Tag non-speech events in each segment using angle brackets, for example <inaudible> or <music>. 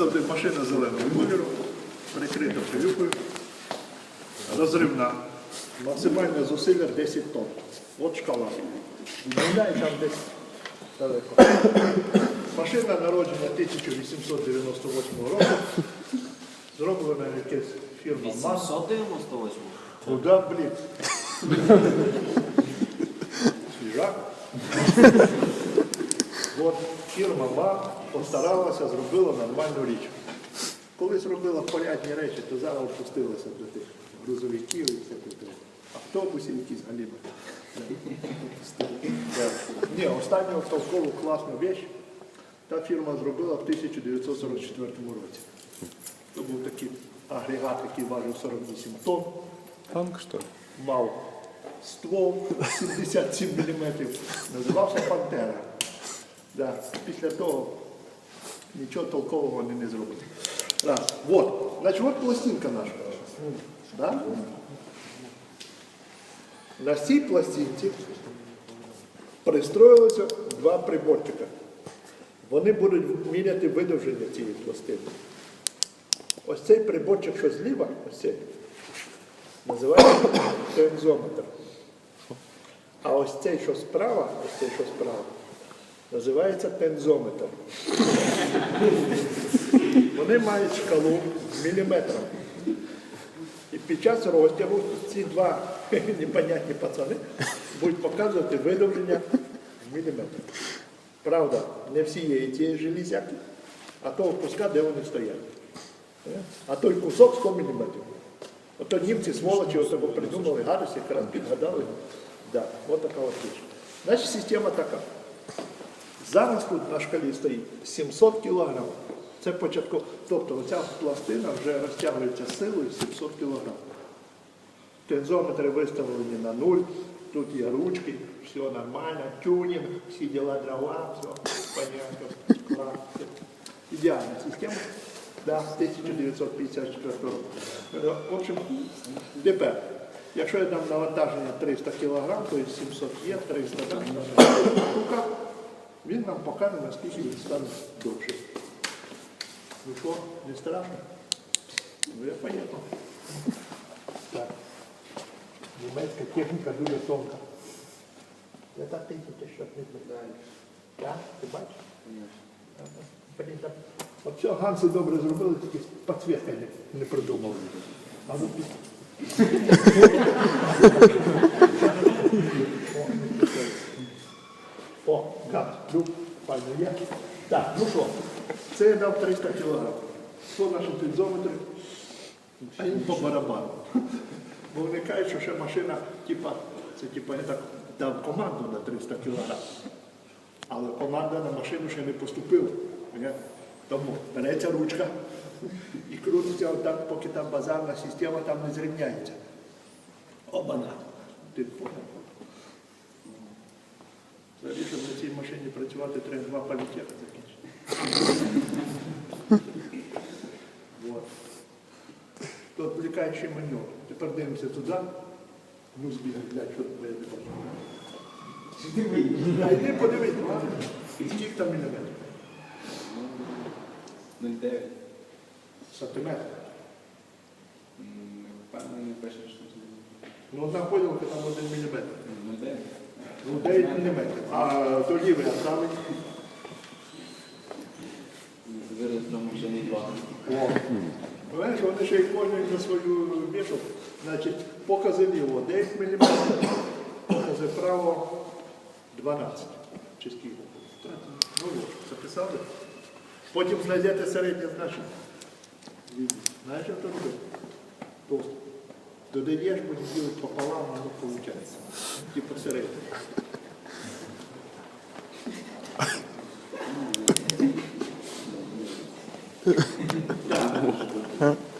завжди машина зеленого кольору, прикрита пилюкою, розривна. Максимальне зусилля 10 тонн. От шкала. Виявляє там десь далеко. Машина народження 1898 року. Зроблена якась фірма МАЗ. 798. Куда, блін? Свіжак. Фірма МА постаралася, зробила нормальну річ. Коли зробила порядні речі, то зараз опустилася до тих грузовиків і всяких автобусів якісь галіми. Ні, останню толкову класну річ та фірма зробила в 1944 році. Це був такий агрегат, який важив 48 тонн Танк, ли? мав ствол 77 мм, називався Пантера. Да. Після того нічого толкового вони не зробили. Раз. Вот. Значить, от пластинка наша. Да? На цій пластинці пристроїлися два приборчика. Вони будуть міряти видовження цієї пластини. Ось цей приборчик, що зліва, ось цей, називається тензометр. А ось цей, що справа, ось цей, що справа, називається тензометр. Вони мають шкалу в міліметрах. І під час розтягу ці два <laughs> непонятні пацани будуть показувати видовження в міліметрах. Правда, не всієї цієї железяки, а того куска, де вони стоять. А той кусок 100 мм. Ото німці сволочі ось придумали гадость, якраз підгадали. Да, от така от річ. Значить, система така. Зараз тут на шкалі стоїть 700 кг. Це початково. Тобто оця пластина вже розтягується силою 700 кг. Тензометри виставлені на нуль, тут є ручки, все нормально, тюнінг, всі діла дрова, все понятно. клас. Ідеальна система. Да, 1954 року. В общем, тепер, якщо я дам навантаження 300 кг, то є 700 є, 300 дам, штука, він нам покаже, наскільки він стане довше. Ну що, не страшно? Ну, я понятно. Так. Німецька техніка дуже тонка. Це та тисяча, що не знаю. Так? Ти бачиш? Ага. Блін, там. От все Ганси добре зробили, тільки підсвітка не, не придумали. А ну файно є. Так, ну що, це я дав 300 кг. По нашому підзометрі, а їм по барабану. <laughs> Бо вони кажуть, що ще машина, типа, це типа я так дав команду на 300 кг. Але команда на машину ще не поступила. Тому береться ручка і крутиться отак, поки там базарна система там не зрівняється. Обана. Ти понял? Взагалі, на цій машині працювати, треба два політеха закінчити. То відвлікаючий маневр. Тепер дивимося туди. Ну, збігай, блядь, що я не бачу. А йди подивись, ладно? Скільки там міліметрів? 0,9. Сантиметр. Впевнений, пише, що це Ну, одна поділка там один міліметр. 0,9. Ну, 9 міліметрів. А то лівий, а правий? Вираз на машині 2. О. Знаєш, вони ще й кожен на свою вішав. Значить, покази ліво 9 мм, покази право 12. Чи скільки? Ну, записали. Потім знайдете середнє значення. Знаєш, що це робити? Просто. Додаєш, потім ділиш пополам, а воно виходить. Типу.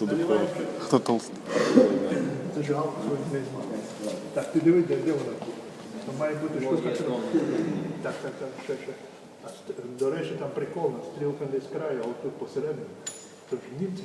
Наливаєш Кто толстый? Це жалко, що не. Так, ти диви, де, вона? Там має бути штука. Так, так, так, ще, ще. До речі, там прикольно, стрілка не з краю, а отут посередині. Це ж німці.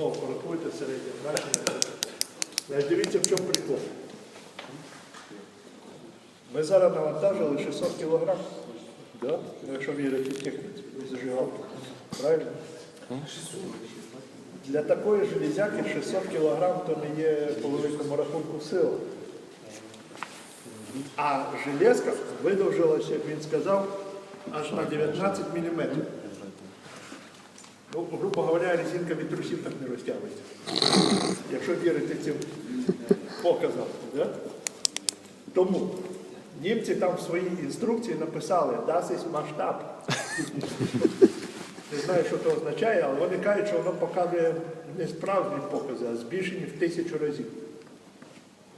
Знову порахуйте середнє значення. Дивіться, в чому прикол. Ми зараз навантажили 600 кілограм, да? Ну, якщо вірити техніці, зажигалки. Правильно? Для такої железяки 600 кілограм то не є по великому рахунку сила. А железка видовжилася, як він сказав, аж на 19 мм. Ну, грубо говоря, резинка від трусів так не розтягується. Якщо вірити цим показам. Да? Тому німці там в своїй інструкції написали Das ist масштаб. Не знаю, що це означає, але вони кажуть, що воно показує не справжні покази, а збільшені в тисячу разів.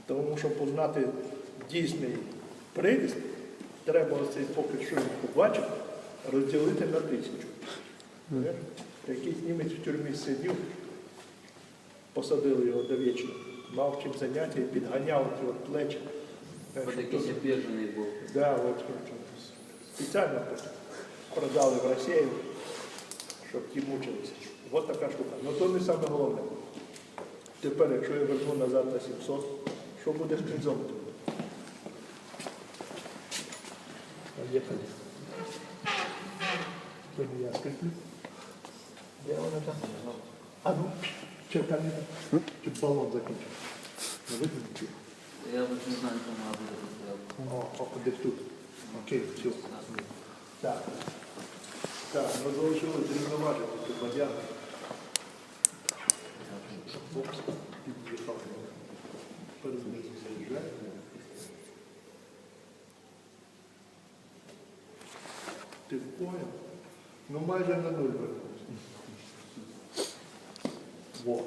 Тому що познати дійсний приріст, треба оцей показ, що він побачив, розділити на тисячу. Якийсь німець в тюрмі сидів, посадили його довічно, мав чим заняття і підганяв от плечі. От якийсь обіжений був. Да, от, спеціально продали в Росію, щоб ті мучилися. От така штука. Ну то не саме головне. Тепер, якщо я верну назад на 700, що буде з. Сьогодні я скріплю. Де вона там? А ну, там не Чи балон закінчив? Не нічого? Я вже не знаю, що буде тут. О, десь тут. Окей, все. Так. Так, ми залишилось рівноважити цю бадягу. Опс, під'їхав. Перед заїжджає. Ти поняв? Ну майже на нуль вернувся. 我。